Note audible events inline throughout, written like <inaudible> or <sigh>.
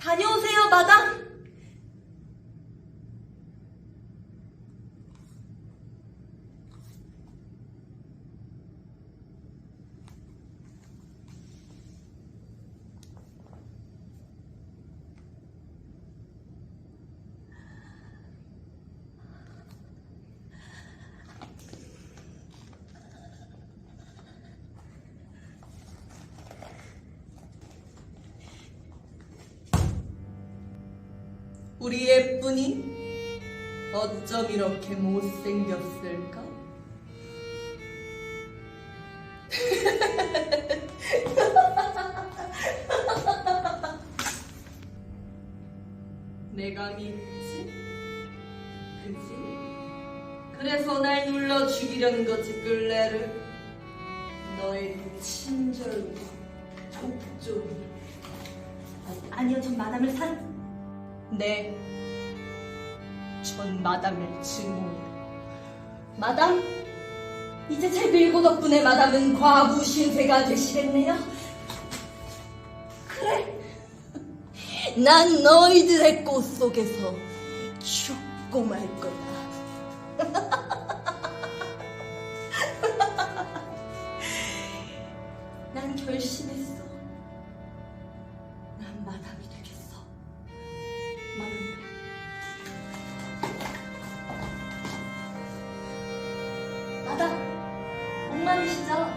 다녀오세요, 마담. 우리 예쁜이 어쩜 이렇게 못생겼을까? <laughs> 내가 믿지? 그지? 그래서 날 눌러 죽이려는 거지 끌레를 너의 그 친절과 족종이 아니요 전 마담을 산 네, 전 마담을 증오해요. 마담, 이제 제 밀고 덕분에 마담은 과부 신세가 되시겠네요. 그래, 난 너희들의 꽃 속에서 죽고 말 거야. <laughs> 난 결심했어. 목마르시죠?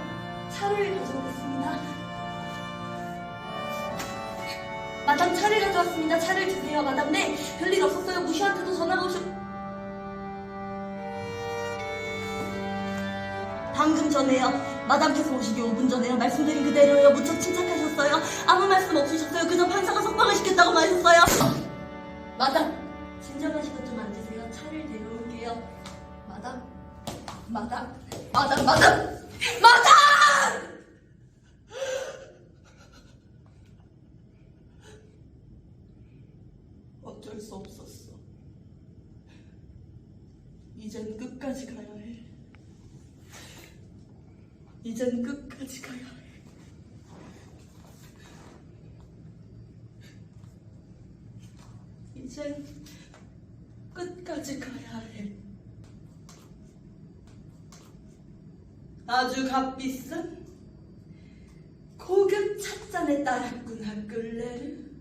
차를 가져오겠습니다. 마담 차를 가져왔습니다. 차를 드세요, 마담. 네, 별일 없었어요. 무시한테도 전화가 오셨... 방금 전에요. 마담께서 오시기 5분 전에요. 말씀드린 그대로요. 무척 침착하셨어요. 아무 말씀 없으셨어요. 그저 판사가 석방을 시켰다고 하셨어요. 마담, 진정하시고 좀 앉으세요. 차를 데려올게요. 마담, 마담, 마담, 마담, 마담! 어쩔 수 없었어. 이젠 끝까지 가야 해. 이젠 끝까지 가야 해. 이젠 끝까지 가야 해. 아주 값비싼 고급 찻잔에 따랐구나 끌레를.